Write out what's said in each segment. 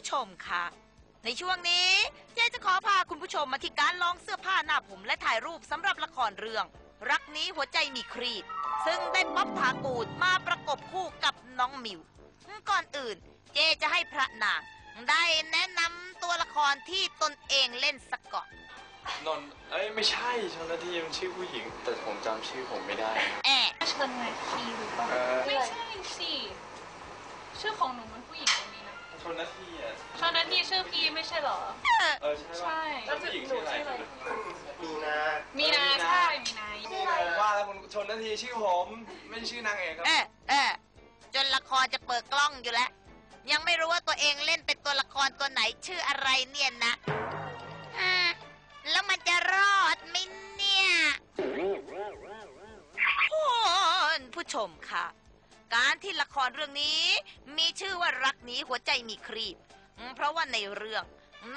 ผู้ชมค่ะ ในช่วงนี้เจ๊จะขอพาคุณผู้ชมมาที่การลองเสื้อผ้าหน้าผมและถ่ายรูปสำหรับละครเรื่อง รักนี้หัวใจมีครีด ซึ่งได้ป๊อบถากูดมาประกบคู่กับน้องมิว ก่อนอื่นเจจะให้พระนางได้แนะนำตัวละครที่ตนเองเล่นสักก่อน นนท์เอ้ยไม่ใช่ชนทีมันชื่อผู้หญิง แต่ผมจำชื่อผมไม่ได้นะแอะเชิญไงทีหรือเปล่าเออไม่ใช่สิชื่อของหนูมันผู้หญิง คนนี้นะชนทีอะชนทีชื่อพีไม่ใช่เหรอ เออใช่ใช่ป่ะผู้หญิงชื่ออะไรมีนามีนาใช่มีนาผมว่าแล้วคุณชนทีชื่อผมไม่ใช่ชื่อนางเอกครับ เอะเอะจนละครจะเปิดกล้องอยู่แล้ว ยังไม่รู้ว่าตัวเองเล่นเป็นตัวละครตัวไหนชื่ออะไรเนี่ยนะอืมแล้วมันจะรอดไหมเนี่ยคุณผู้ชมค่ะ การที่ละครเรื่องนี้ มีชื่อว่ารักนี้หัวใจมีครีบ เพราะว่าในเรื่อง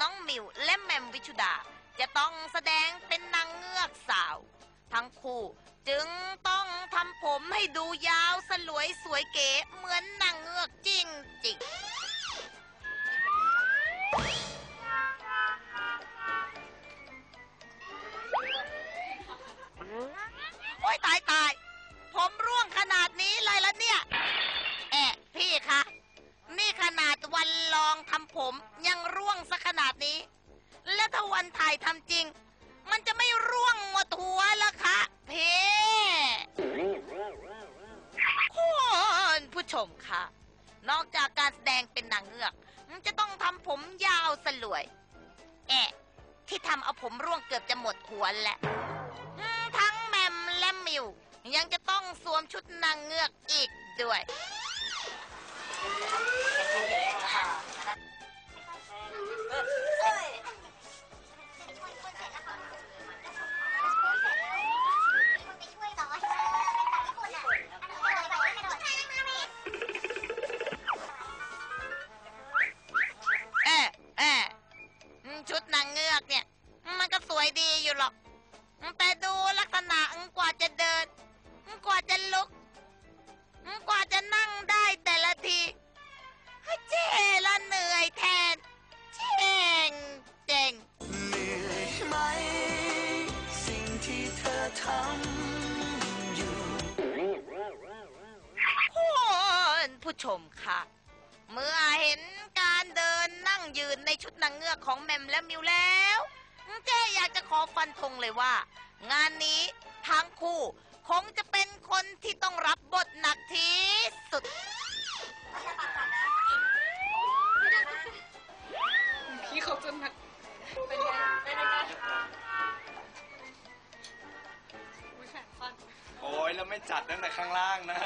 น้องมิวและแมมวิชุดา จะต้องแสดงเป็นนางเงือกสาว ทั้งคู่จึงต้องทำผมให้ดูยาวสลวยสวยเก๋เหมือนนางเงือกจริงจริง ผมยังร่วงสักขนาดนี้ แล้วถ้าวันถ่ายทำจริง มันจะไม่ร่วงหมดหัวละคะเพคุณผู้ชมคะนอกจากการแสดงเป็นนางเงือกมันจะต้องทำผมยาวสลวย แอะที่ทำเอาผมร่วงเกือบจะหมดหัวแล้วทั้งแมมและมิว ยังจะต้องสวมชุดนางเงือกอีกด้วย เอะเอะอืมชุดนางเงือกเนี่ย มันก็สวยดีอยู่หรอก แต่ ผู้ชมค่ะ เมื่อเห็นการเดินนั่งยืนในชุดนางเงือกของแมมและมิวแล้วเจ๊อยากจะขอฟันธงเลยว่า งานนี้ทั้งคู่คงจะเป็นคนที่ต้องรับบทหนักที่สุด พี่เขาจะหนักเป็นไงเป็นไงอุ้ยแขนสั้น โอ้ยแล้วไม่จัดตั้งแต่ข้างล่างนะ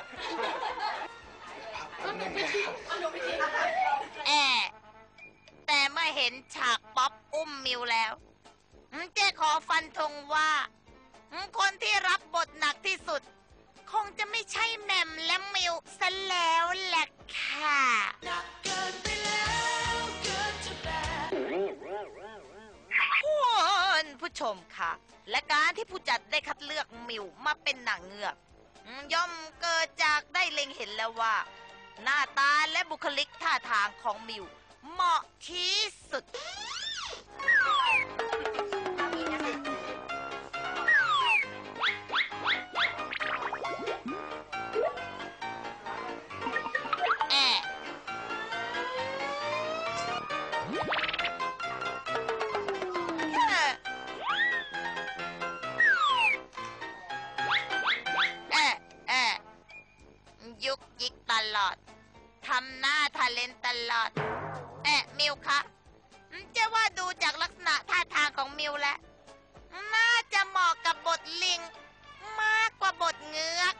แอะแต่เมื่อเห็นฉากป๊อปอุ้มมิวแล้วเจ๊ขอฟันธงว่า คนที่รับบทหนักที่สุด คงจะไม่ใช่แหม่มและมิวซะแล้วแหละค่ะคุณผู้ชมค่ะ และการที่ผู้จัดได้คัดเลือกมิวมาเป็นหนางเงือกย่อมเกิดจากได้เล็งเห็นแล้วว่า หน้าตาและบุคลิกท่าทางของมิว เหมาะที่สุด อดทำหน้าทาเลนตลอด แอะมิวคะเจ้ว่าดูจากลักษณะท่าทางของมิวแล้ว น่าจะเหมาะกับบทลิง มากกว่าบทเงือก